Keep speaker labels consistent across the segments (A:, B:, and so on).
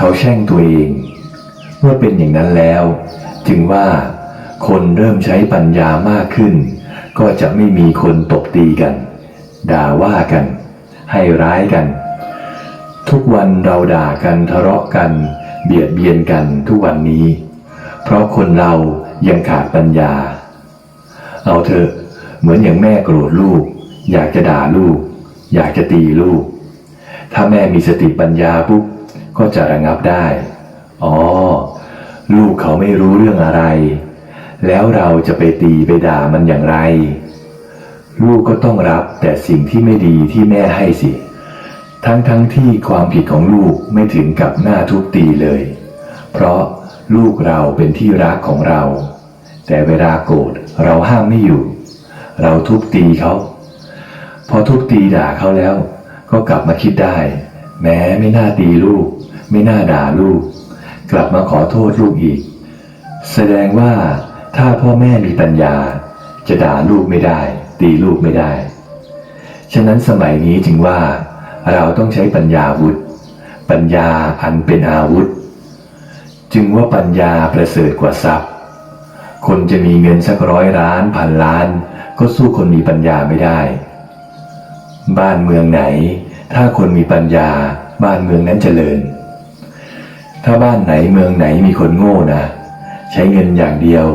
A: เขาแช่งตัวเอง เมื่อเป็นอย่างนั้นแล้ว จึงว่าคนเริ่มใช้ปัญญามากขึ้น ก็จะไม่มีคนตบตีกัน ด่าว่ากัน ให้ร้ายกัน ทุกวันเราด่ากันทะเลาะกัน เบียดเบียนกันทุกวันนี้ เพราะคนเรายังขาดปัญญา เอาเถอะเหมือนอย่างแม่โกรธลูก อยากจะด่าลูก อยากจะตีลูก ถ้าแม่มีสติปัญญาปุ๊บ ก็จะระงับได้ อ๋อ ลูกเขาไม่รู้เรื่องอะไร แล้วเราจะไปตีไปด่ามันอย่างไร ลูกก็ต้องรับแต่สิ่งที่ไม่ดีที่แม่ให้สิ ทั้งทั้งที่ความผิดของลูกไม่ถึงกับหน้าทุบตีเลย เพราะลูกเราเป็นที่รักของเรา แต่เวลาโกรธเราห้ามไม่อยู่ เราทุบตีเขา พอทุบตีด่าเขาแล้ว ก็กลับมาคิดได้ แม้ไม่น่าตีลูก ไม่น่าด่าลูก กลับมาขอโทษลูกอีก แสดงว่าถ้าพ่อแม่มีปัญญา จะด่าลูกไม่ได้ ตีลูกไม่ได้ ฉะนั้นสมัยนี้จึงว่า เราต้องใช้ปัญญาวุธปัญญาอันเป็นอาวุธ จึงว่าปัญญาประเสริฐกว่าทรัพย์ คนจะมีเงินสักร้อยล้านพันล้าน ก็สู้คนมีปัญญาไม่ได้ บ้านเมืองไหน ถ้าคนมีปัญญาบ้านเมืองนั้นเจริญ ถ้าบ้านไหนเมืองไหนมีคนโง่นะใช้เงินอย่างเดียว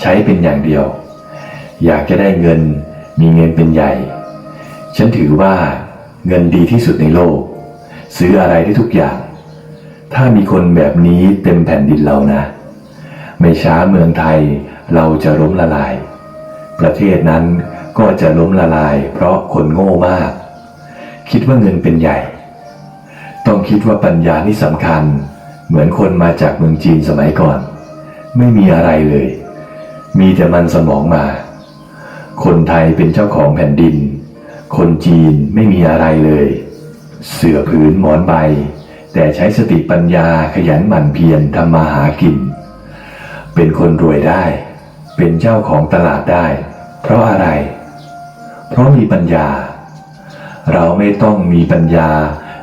A: ใช้เป็นอย่างเดียว อยากจะได้เงิน มีเงินเป็นใหญ่ ฉันถือว่าเงินดีที่สุดในโลก ซื้ออะไรได้ทุกอย่าง ถ้ามีคนแบบนี้เต็มแผ่นดินเรานะ ไม่ช้าเมืองไทยเราจะล้มละลาย ประเทศนั้นก็จะล้มละลาย เพราะคนโง่มาก คิดว่าเงินเป็นใหญ่ ต้องคิดว่าปัญญานี่สำคัญ เหมือนคนมาจากเมืองจีนสมัยก่อน ไม่มีอะไรเลย มีแต่มันสมองมา คนไทยเป็นเจ้าของแผ่นดิน คนจีนไม่มีอะไรเลย เสือผืนหมอนใบ แต่ใช้สติปัญญาขยันหมั่นเพียรทำมาหากิน เป็นคนรวยได้ เป็นเจ้าของตลาดได้ เพราะอะไร เพราะมีปัญญา เราไม่ต้องมีปัญญา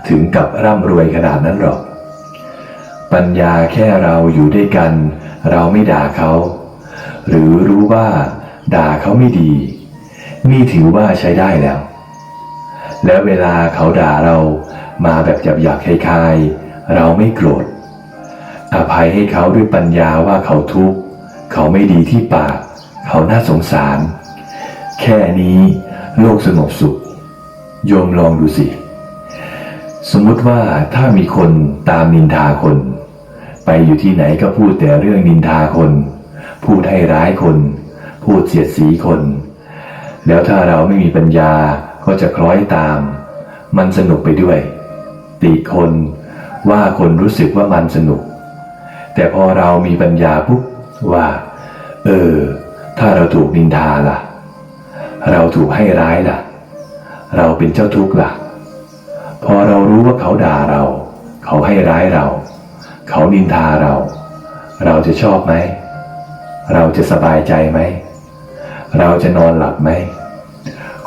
A: ถึงกับร่ำรวยขนาดนั้นหรอก ปัญญาแค่เราอยู่ด้วยกัน เราไม่ด่าเขา หรือรู้ว่า ด่าเขาไม่ดี นี่ถือว่าใช้ได้แล้ว แล้วเวลาเขาด่าเรามาแบบหยาบหยาบคลายๆเราไม่โกรธ อภัยให้เขาด้วยปัญญาว่าเขาทุกข์ เขาไม่ดีที่ปาก เขาน่าสงสาร แค่นี้โลกสงบสุข โยมลองดูสิ สมมติว่าถ้ามีคนตามนินทาคน ไปอยู่ที่ไหนก็พูดแต่เรื่องนินทาคน พูดให้ร้ายคน พูดเสียดสีคน แล้วถ้าเราไม่มีปัญญาก็จะคล้อยตาม มันสนุกไปด้วย ติคนว่าคนรู้สึกว่ามันสนุก แต่พอเรามีปัญญาปุ๊บว่า เออ ถ้าเราถูกนินทาล่ะ เราถูกให้ร้ายล่ะ เราเป็นเจ้าทุกข์ล่ะ พอเรารู้ว่าเขาด่าเรา เขาให้ร้ายเรา เขานินทาเรา เราจะชอบไหม เราจะสบายใจไหม เราจะนอนหลับไหม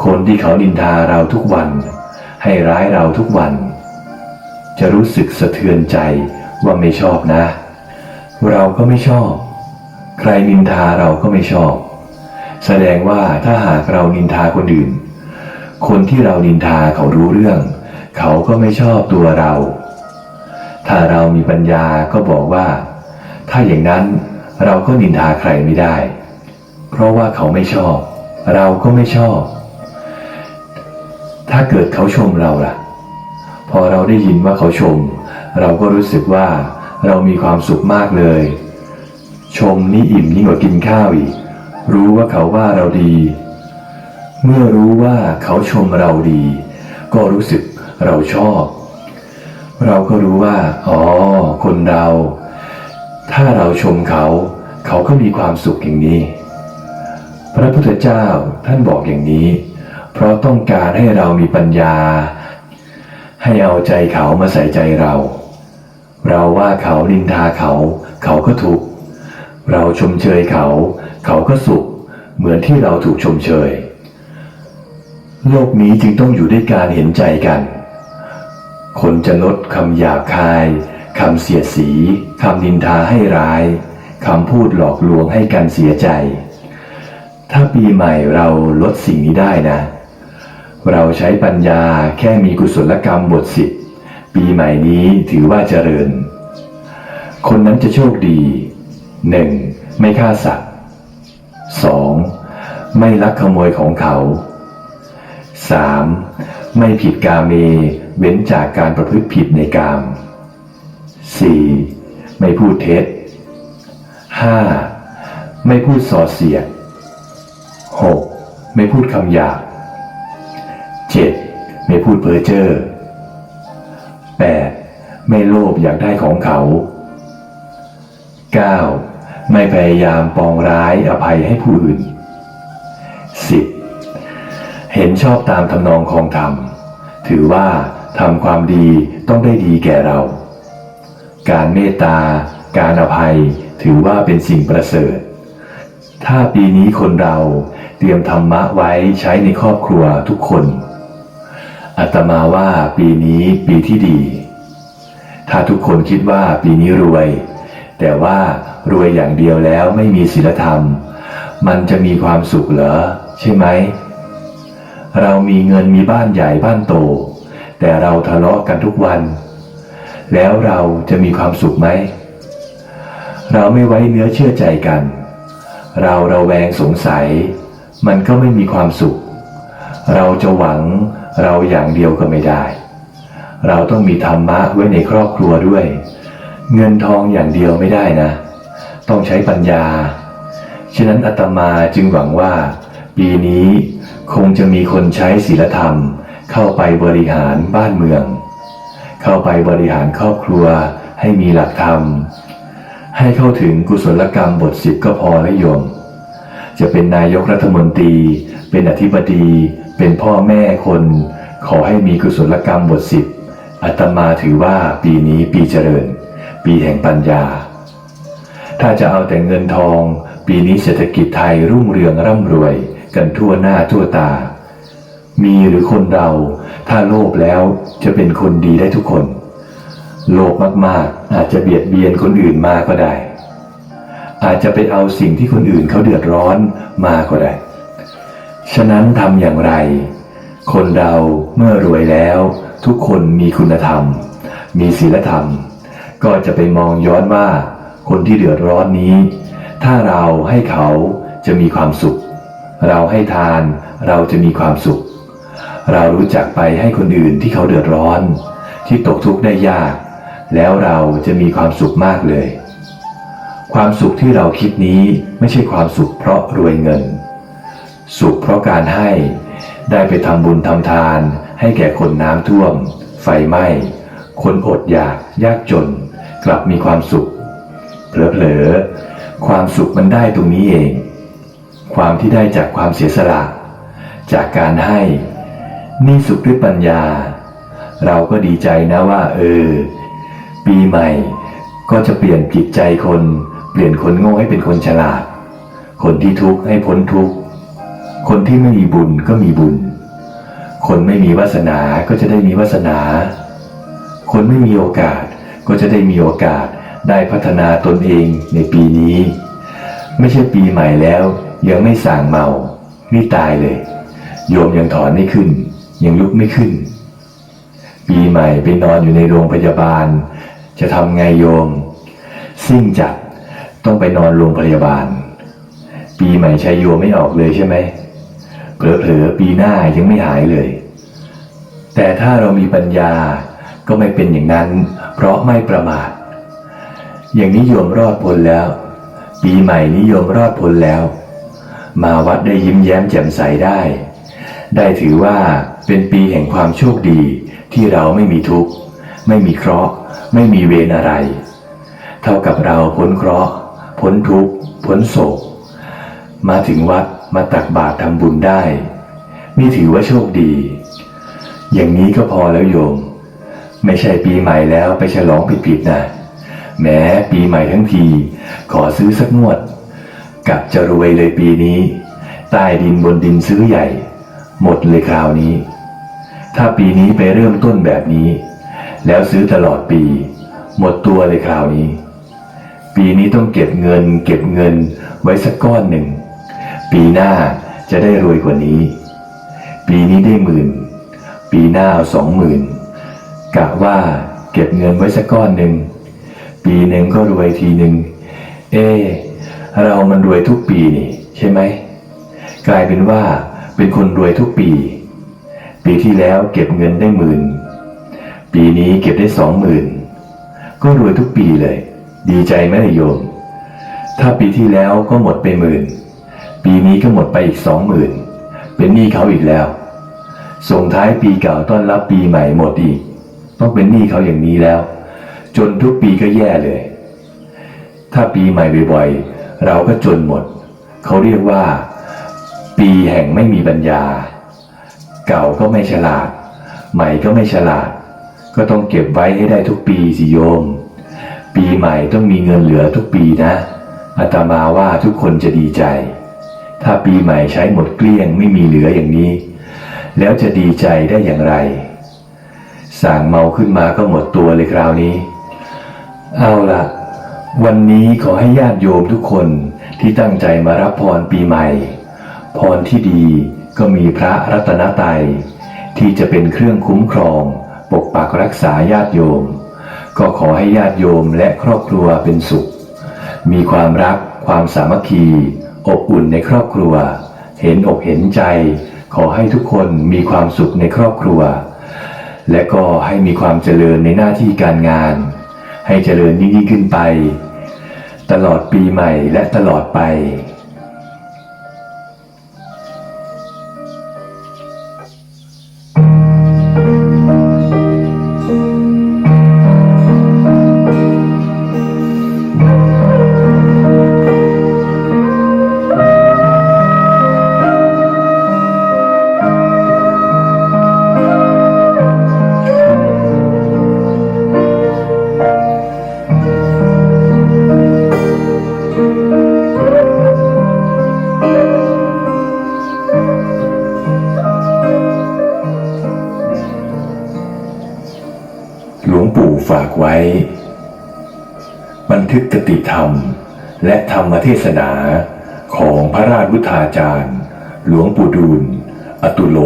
A: คนที่เขานินทาเราทุกวัน ให้ร้ายเราทุกวัน จะรู้สึกสะเทือนใจว่าไม่ชอบนะ เราก็ไม่ชอบ ใครนินทาเราก็ไม่ชอบ แสดงว่าถ้าหากเรานินทาคนอื่น คนที่เรานินทาเขารู้เรื่อง เขาก็ไม่ชอบตัวเรา ถ้าเรามีปัญญาก็บอกว่า ถ้าอย่างนั้นเราก็นินทาใครไม่ได้ เพราะว่าเขาไม่ชอบ เราก็ไม่ชอบ ถ้าเกิดเขาชมเราล่ะ พอเราได้ยินว่าเขาชม เราก็รู้สึกว่าเรามีความสุขมากเลย ชมนี่อิ่มยิ่งกว่ากินข้าวอีก รู้ว่าเขาว่าเราดี เมื่อรู้ว่าเขาชมเราดี ก็รู้สึกเราชอบ เราก็รู้ว่า อ๋อ คนเรา ถ้าเราชมเขา เขาก็มีความสุขอย่างนี้ พระพุทธเจ้าท่านบอกอย่างนี้ เพราะต้องการให้เรามีปัญญา ให้เอาใจเขามาใส่ใจเรา เราว่าเขานินทาเขา เขาก็ทุกข์เราชมเชยเขา เขาก็สุข เหมือนที่เราถูกชมเชย โลกนี้จึงต้องอยู่ด้วยการเห็นใจกัน คนจะลดคำหยาบคายคำเสียสีคำนินทาให้ร้ายคำพูดหลอกลวงให้กันเสียใจ ถ้าปีใหม่เราลดสิ่งนี้ได้นะ เราใช้ปัญญาแค่มีกุศลกรรมบทสิบปีใหม่นี้ถือว่าเจริญ คนนั้นจะโชคดีหนึ่งไม่ฆ่าสัตว์สองไม่ลักขโมยของเขาสามไม่ผิดกาเม เว้นจากการประพฤติผิดในกามสี่ไม่พูดเท็จห้าไม่พูดส่อเสียดหกไม่พูดคำหยาบเจ็ดไม่พูดเพ้อเจ้อแปดไม่โลภอยากได้ของเขา 9. ไม่พยายามปองร้ายอภัยให้ผู้อื่น 10. เห็นชอบตามทำนองของธรรม ถือว่า ทำความดีต้องได้ดีแก่เรา การเมตตา การอภัยถือว่าเป็นสิ่งประเสริฐ ถ้าปีนี้คนเราเตรียมธรรมะไว้ใช้ในครอบครัวทุกคนอาตมาว่าปีนี้ปีที่ดี ถ้าทุกคนคิดว่าปีนี้รวย แต่ว่ารวยอย่างเดียวแล้วไม่มีศีลธรรม มันจะมีความสุขเหรอ ใช่ไหม เรามีเงินมีบ้านใหญ่บ้านโต แต่เราทะเลาะกันทุกวัน แล้วเราจะมีความสุขไหม เราไม่ไว้เนื้อเชื่อใจกัน เราเระแวงสงสัย มันก็ไม่มีความสุข เราจะหวังเราอย่างเดียวก็ไม่ได้ เราต้องมีธรรมะไว้ในครอบครัวด้วย เงินทองอย่างเดียวไม่ได้นะ ต้องใช้ปัญญา ฉะนั้นอาตมาจึงหวังว่า ปีนี้คงจะมีคนใช้ศีลธรรม เข้าไปบริหารบ้านเมือง เข้าไปบริหารครอบครัวให้มีหลักธรรม ให้เข้าถึงกุศลกรรมบทสิบก็พอและโยม จะเป็นนายกรัฐมนตรี เป็นอธิบดี เป็นพ่อแม่คน ขอให้มีกุศลกรรมบทสิบอาตมาถือว่าปีนี้ปีเจริญ ปีแห่งปัญญา ถ้าจะเอาแต่เงินทอง ปีนี้เศรษฐกิจไทยรุ่งเรืองร่ำรวย กันทั่วหน้าทั่วตา มีหรือคนเรา ถ้าโลภแล้วจะเป็นคนดีได้ทุกคน โลภมากๆ อาจจะเบียดเบียนคนอื่นมาก็ได้ อาจจะไปเอาสิ่งที่คนอื่นเขาเดือดร้อนมาก็ได้ ฉะนั้นทำอย่างไร คนเราเมื่อรวยแล้ว ทุกคนมีคุณธรรม มีศีลธรรม ก็จะไปมองย้อนว่า คนที่เดือดร้อนนี้ ถ้าเราให้เขาจะมีความสุข เราให้ทานเราจะมีความสุข เรารู้จักไปให้คนอื่นที่เขาเดือดร้อน ที่ตกทุกข์ได้ยาก แล้วเราจะมีความสุขมากเลย ความสุขที่เราคิดนี้ไม่ใช่ความสุขเพราะรวยเงิน สุขเพราะการให้ได้ไปทำบุญทำทาน ให้แก่คนน้ำท่วม ไฟไหม้ คนอดอยากยากจน กลับมีความสุขเผลอๆความสุขมันได้ตรงนี้เอง ความที่ได้จากความเสียสละ จากการให้ นี่สุขด้วยปัญญา เราก็ดีใจนะว่า เออ ปีใหม่ ก็จะเปลี่ยนจิตใจคน เปลี่ยนคนโง่ให้เป็นคนฉลาด คนที่ทุกข์ให้พ้นทุกข์ คนที่ไม่มีบุญก็มีบุญ คนไม่มีวาสนาก็จะได้มีวาสนา คนไม่มีโอกาสก็จะได้มีโอกาสได้พัฒนาตนเองในปีนี้ ไม่ใช่ปีใหม่แล้ว ยังไม่สั่งเมา นี่ตายเลย โยมยังถอนไม่ขึ้น ยังลุกไม่ขึ้น ปีใหม่ไปนอนอยู่ในโรงพยาบาล จะทำไงโยมซิ่งจัดต้องไปนอนโรงพยาบาล ปีใหม่ชัยโยไม่ออกเลยใช่ไหมเผลอๆปีหน้ายังไม่หายเลย แต่ถ้าเรามีปัญญาก็ไม่เป็นอย่างนั้น เพราะไม่ประมาท อย่างนิยมรอดพ้นแล้ว ปีใหม่นิยมรอดพ้นแล้ว มาวัดได้ยิ้มแย้มแจ่มใสได้ ได้ถือว่า เป็นปีแห่งความโชคดีที่เราไม่มีทุกข์ ไม่มีเคราะห์ ไม่มีเวรอะไร เท่ากับเราพ้นเคราะห์ พ้นทุกข์พ้นโศก มาถึงวัดมาตักบาตรทำบุญได้ นี่ถือว่าโชคดี อย่างนี้ก็พอแล้วโยม ไม่ใช่ปีใหม่แล้วไปฉลองผิดๆนะแม้ปีใหม่ทั้งที ขอซื้อสักงวดกะจะรวยเลยปีนี้ ใต้ดินบนดินซื้อใหญ่ หมดเลยคราวนี้ ถ้าปีนี้ไปเริ่มต้นแบบนี้ แล้วซื้อตลอดปี หมดตัวเลยคราวนี้ ปีนี้ต้องเก็บเงิน เก็บเงินไว้สักก้อนหนึ่ง ปีหน้าจะได้รวยกว่านี้ ปีนี้ได้หมื่น ปีหน้าเอาสองหมื่นกะว่าเก็บเงินไว้สักก้อนหนึ่ง ปีหนึ่งก็รวยทีหนึ่ง เอ เรามันรวยทุกปีนี่ใช่ไหม กลายเป็นว่า เป็นคนรวยทุกปี ปีที่แล้วเก็บเงินได้หมื่น ปีนี้เก็บได้สองหมื่นก็รวยทุกปีเลย ดีใจไหมล่ะโยม ถ้าปีที่แล้วก็หมดไปหมื่น ปีนี้ก็หมดไปอีกสองหมื่นเป็นหนี้เขาอีกแล้ว ส่งท้ายปีเก่าต้อนรับปีใหม่หมดอีก ต้องเป็นหนี้เขาอย่างนี้แล้ว จนทุกปีก็แย่เลย ถ้าปีใหม่บ่อยๆเราก็จนหมด เขาเรียกว่า ปีแห่งไม่มีปัญญา เก่าก็ไม่ฉลาด ใหม่ก็ไม่ฉลาด ก็ต้องเก็บไว้ให้ได้ทุกปีสิโยม ปีใหม่ต้องมีเงินเหลือทุกปีนะอาตมาว่าทุกคนจะดีใจ ถ้าปีใหม่ใช้หมดเกลี้ยงไม่มีเหลืออย่างนี้ แล้วจะดีใจได้อย่างไร สั่งเมาขึ้นมาก็หมดตัวเลยคราวนี้ เอาล่ะ วันนี้ขอให้ญาติโยมทุกคนที่ตั้งใจมารับพรปีใหม่ พรที่ดีก็มีพระรัตนตรัยที่จะเป็นเครื่องคุ้มครอง ปกปักรักษาญาติโยม ก็ขอให้ญาติโยมและครอบครัวเป็นสุข มีความรักความสามัคคี อบอุ่นในครอบครัว เห็นอกเห็นใจ ขอให้ทุกคนมีความสุขในครอบครัว และก็ให้มีความเจริญในหน้าที่การงาน ให้เจริญยิ่งขึ้นไป ตลอดปีใหม่และตลอดไป ติธรรม และธรรมเทศนาของพระราชวุฒาจารย์ หลวงปู่ดูล อตุโล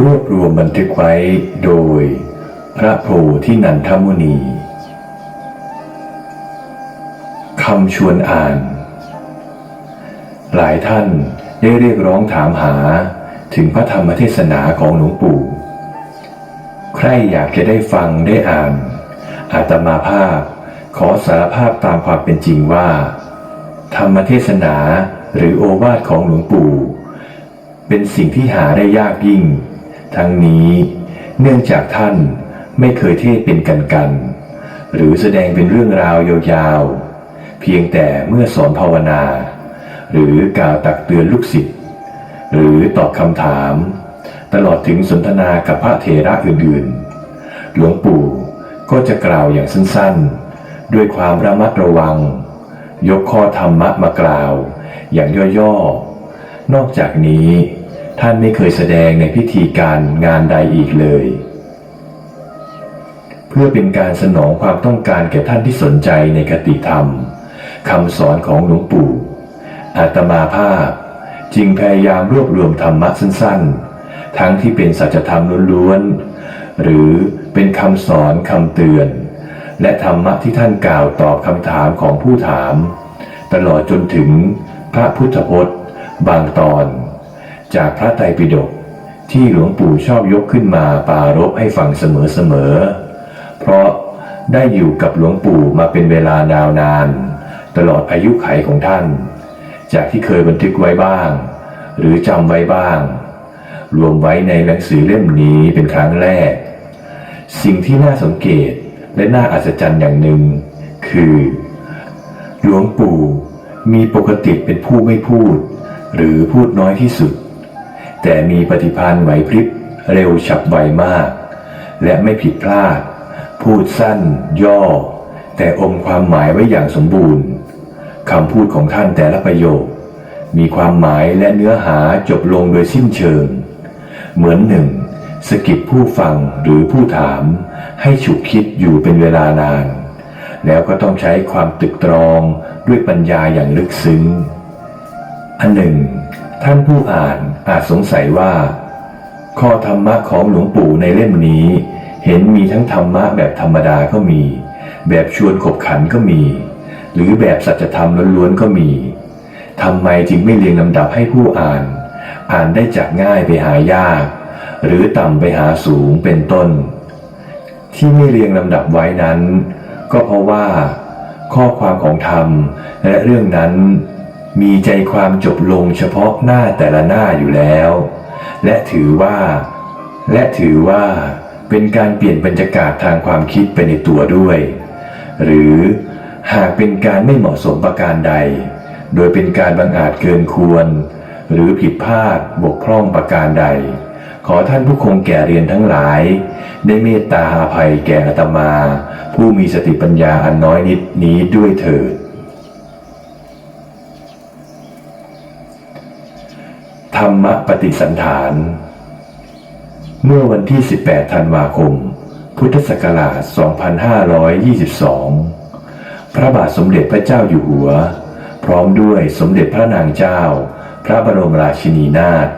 A: รวบรวมบันทึกไว้โดยพระโพธินันทมุนีคำชวนอ่าน หลายท่านได้เรียกร้องถามหาถึงพระธรรมเทศนาของหลวงปู่ ใครอยากจะได้ฟังได้อ่าน อาตมาภาพ ขอสารภาพตามความเป็นจริงว่า ธรรมเทศนาหรือโอวาทของหลวงปู่ เป็นสิ่งที่หาได้ยากยิ่ง ทั้งนี้เนื่องจากท่านไม่เคยเทศเป็นกันกัน หรือแสดงเป็นเรื่องราวยาวๆ เพียงแต่เมื่อสอนภาวนา หรือกล่าวตักเตือนลูกศิษย์หรือตอบคำถาม ตลอดถึงสนทนากับพระเถระอื่นๆ หลวงปู่ ก็จะกล่าวอย่างสั้นๆ ด้วยความระมัดระวัง ยกข้อธรรมะมากล่าว อย่างย่อๆ นอกจากนี้ท่านไม่เคยแสดงในพิธีการงานใดอีกเลย เพื่อเป็นการสนองความต้องการแก่ท่านที่สนใจในคติธรรมคำสอนของหลวงปู่อาตมาภาพจึงพยายามรวบรวมธรรมะสั้นๆ ทั้งที่เป็นสัจธรรมล้วนๆ หรือ เป็นคำสอนคำเตือน และธรรมะที่ท่านกล่าวตอบคำถามของผู้ถาม ตลอดจนถึงพระพุทธพจน์ บางตอน จากพระไตรปิฎกที่หลวงปู่ชอบยกขึ้นมาปารบให้ฟังเสมอๆ เพราะได้อยู่กับหลวงปู่มาเป็นเวลานาวนาน ตลอดอายุไขของท่าน จากที่เคยบันทึกไว้บ้าง หรือจำไว้บ้าง รวมไว้ในหนังสือเล่มนี้เป็นครั้งแรก สิ่งที่น่าสังเกตและน่าอัศจรรย์อย่างหนึ่ง คือ หลวงปู่มีปกติเป็นผู้ไม่พูด หรือพูดน้อยที่สุด แต่มีปฏิภาณไหวพริบเร็วฉับไวมาก และไม่ผิดพลาด พูดสั้น ย่อ แต่อมความหมายไว้อย่างสมบูรณ์คำพูดของท่านแต่ละประโยค มีความหมายและเนื้อหาจบลงโดยสิ้นเชิง เหมือนหนึ่ง สกิดผู้ฟังหรือผู้ถามให้ฉุกคิดอยู่เป็นเวลานาน แล้วก็ต้องใช้ความตึกตรองด้วยปัญญาอย่างลึกซึ้ง อันหนึ่ง ท่านผู้อ่านอาจสงสัยว่า ข้อธรรมะของหลวงปู่ในเล่มนี้ เห็นมีทั้งธรรมะแบบธรรมดาก็มี แบบชวนขบขันก็มี หรือแบบสัจธรรมล้วนๆก็มีทำไมจึงไม่เรียงลำดับให้ผู้อ่าน อ่านได้จากง่ายไปหายาก หรือต่ำไปหาสูงเป็นต้น ที่ไม่เรียงลำดับไว้นั้น ก็เพราะว่า ข้อความของธรรมและเรื่องนั้น มีใจความจบลงเฉพาะหน้าแต่ละหน้าอยู่แล้ว และถือว่า และถือว่า เป็นการเปลี่ยนบรรยากาศทางความคิดไปในตัวด้วย หรือหากเป็นการไม่เหมาะสมประการใด โดยเป็นการบังอาจเกินควร หรือผิดพลาดบกพร่องประการใด ขอท่านผู้คงแก่เรียนทั้งหลาย ได้เมตตาอภัยแก่อาตมา ผู้มีสติปัญญาอันน้อยนิดนี้ด้วยเถิดธรรมปฏิสันฐาน เมื่อวันที่ 18 ธันวาคม พุทธศักราช 2522 พระบาทสมเด็จพระเจ้าอยู่หัว พร้อมด้วยสมเด็จพระนางเจ้า พระบรมราชินีนาถ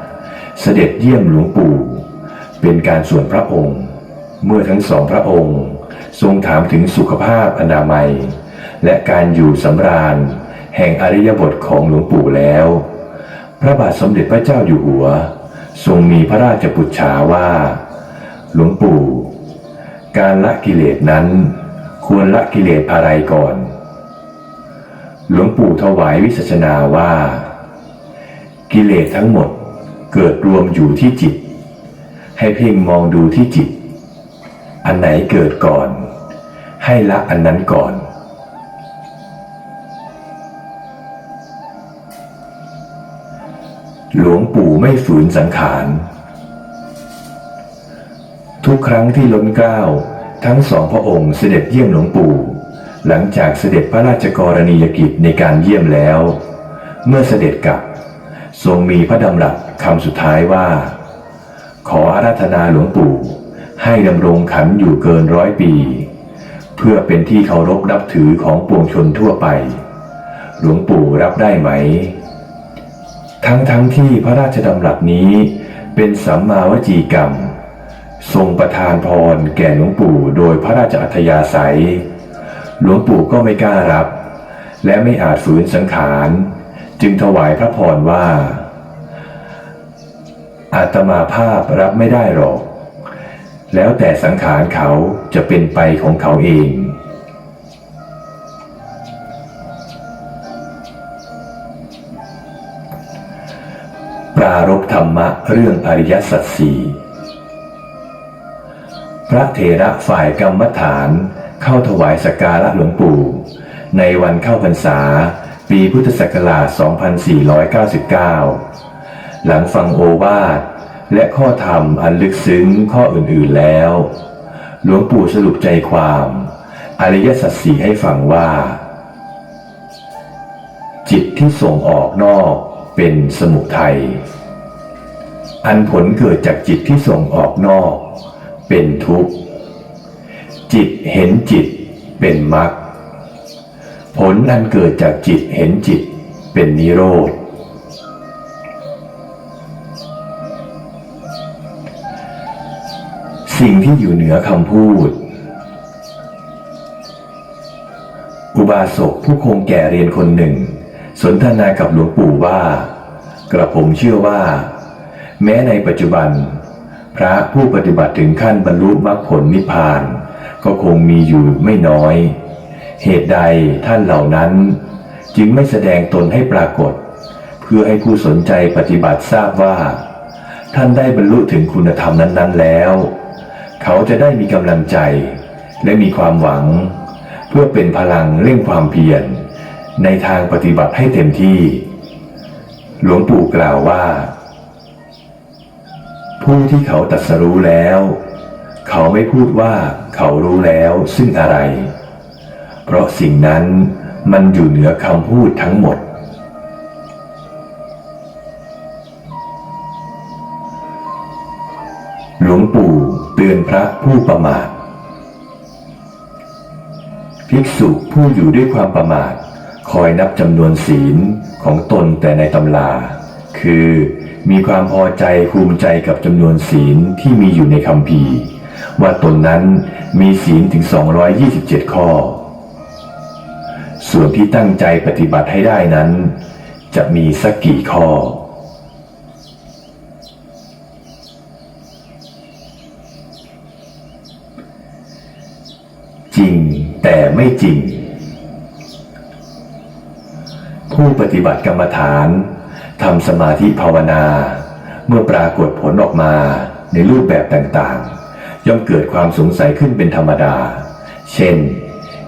A: เสด็จเยี่ยมหลวงปู่ เป็นการส่วนพระองค์ เมื่อทั้งสองพระองค์ ทรงถามถึงสุขภาพอนามัย และการอยู่สำราญ แห่งอริยบทของหลวงปู่แล้ว พระบาทสมเด็จพระเจ้าอยู่หัว ทรงมีพระราชปุจฉาว่า หลวงปู่ การละกิเลสนั้น ควรละกิเลสอะไรก่อน หลวงปู่ถวายวิสัชนาว่า กิเลสทั้งหมด เกิดรวมอยู่ที่จิต ให้เพ่งมองดูที่จิต อันไหนเกิดก่อน ให้ละอันนั้นก่อนหลวงปู่ไม่ฝืนสังขาร ทุกครั้งที่ล้นเกล้าทั้งสองพระองค์เสด็จเยี่ยมหลวงปู่ หลังจากเสด็จพระราชกรณียกิจในการเยี่ยมแล้ว เมื่อเสด็จกลับ ทรงมีพระดำรัสคำสุดท้ายว่า ขออาราธนาหลวงปู่ให้ดำรงขันอยู่เกินร้อยปี เพื่อเป็นที่เคารพนับถือของปวงชนทั่วไป หลวงปู่รับได้ไหม ทั้งทั้งที่พระราชดำรัสนี้เป็นสัมมาวจีกรรม ทรงประทานพรแก่หลวงปู่โดยพระราชอัธยาศัย หลวงปู่ก็ไม่กล้ารับ และไม่อาจฝืนสังขาร จึงถวายพระพรว่า อาตมาภาพรับไม่ได้หรอก แล้วแต่สังขารเขาจะเป็นไปของเขาเอง ปรารบธรรมะเรื่องอริยสัจสี่พระเถระฝ่ายกรรมฐานเข้าถวายสการะหลวงปู่ ในวันเข้าพรรษา ปีพุทธศักราช 2499 หลังฟังโอวาทและข้อธรรมอันลึกซึ้งข้ออื่นๆแล้ว หลวงปู่สรุปใจความ อริยสัจสี่ให้ฟังว่า จิตที่ส่งออกนอกเป็นสมุทัยอันผลเกิดจากจิตที่ส่งออกนอก เป็นทุกข์ จิตเห็นจิตเป็นมรรค ผลอันเกิดจากจิตเห็นจิตเป็นนิโรธ สิ่งที่อยู่เหนือคำพูด อุบาสกผู้คงแก่เรียนคนหนึ่ง สนทนากับหลวงปู่ว่า กระผมเชื่อว่า แม้ในปัจจุบัน พระผู้ปฏิบัติถึงขั้นบรรลุมรรคผลนิพพาน ก็คงมีอยู่ไม่น้อย เหตุใดท่านเหล่านั้น จึงไม่แสดงตนให้ปรากฏ เพื่อให้ผู้สนใจปฏิบัติทราบว่า ท่านได้บรรลุถึงคุณธรรมนั้น ๆ แล้ว เขาจะได้มีกำลังใจ และมีความหวัง เพื่อเป็นพลังเร่งความเพียรในทางปฏิบัติให้เต็มที่ หลวงปู่กล่าวว่า ผู้ที่เขาตรัสรู้แล้ว เขาไม่พูดว่าเขารู้แล้วซึ่งอะไร เพราะสิ่งนั้นมันอยู่เหนือคำพูดทั้งหมด หลวงปู่เตือนพระผู้ประมาท ภิกษุผู้อยู่ด้วยความประมาท คอยนับจำนวนศีลของตนแต่ในตำรา คือมีความพอใจภูมิใจกับจำนวนศีลที่มีอยู่ในคำพีว่าตนนั้นมีศีลถึง 227 ข้อ ส่วนที่ตั้งใจปฏิบัติให้ได้นั้น จะมีสักกี่ข้อ จริงแต่ไม่จริง ผู้ปฏิบัติกรรมฐานทำสมาธิภาวนา เมื่อปรากฏผลออกมาในรูปแบบต่างๆ ย่อมเกิดความสงสัยขึ้นเป็นธรรมดา เช่น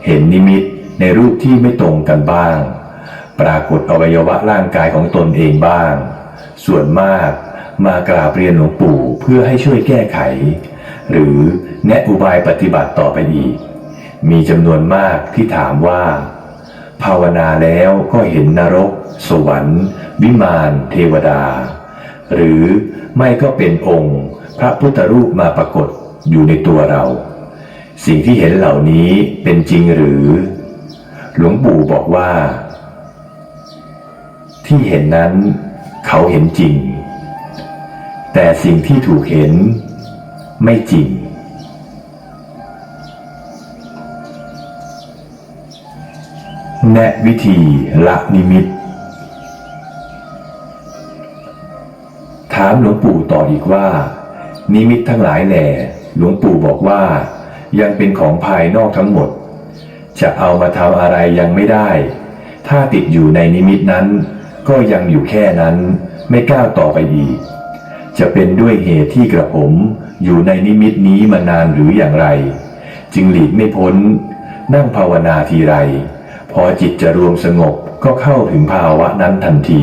A: เห็นนิมิต ในรูปที่ไม่ตรงกันบ้าง ปรากฏอวัยวะร่างกายของตนเองบ้าง ส่วนมากมากราบเรียนหลวงปู่เพื่อให้ช่วยแก้ไข หรือแนะอุบายปฏิบัติต่อไปอีก มีจำนวนมากที่ถามว่า ภาวนาแล้วก็เห็นนรก สวรรค์ วิมาน เทวดา หรือไม่ก็เป็นองค์ พระพุทธรูปมาปรากฏอยู่ในตัวเรา สิ่งที่เห็นเหล่านี้เป็นจริงหรือ หลวงปู่บอกว่า ที่เห็นนั้นเขาเห็นจริง แต่สิ่งที่ถูกเห็นไม่จริง แนะวิธีละนิมิต ถามหลวงปู่ต่ออีกว่า นิมิตทั้งหลายแหล่หลวงปู่บอกว่ายังเป็นของภายนอกทั้งหมด จะเอามาทำอะไรยังไม่ได้ ถ้าติดอยู่ในนิมิตนั้น ก็ยังอยู่แค่นั้น ไม่ก้าวต่อไปอีก จะเป็นด้วยเหตุที่กระผมอยู่ในนิมิตนี้มานานหรืออย่างไร จึงหลีกไม่พ้น นั่งภาวนาทีไร พอจิตจะรวมสงบก็เข้าถึงภาวะนั้นทันที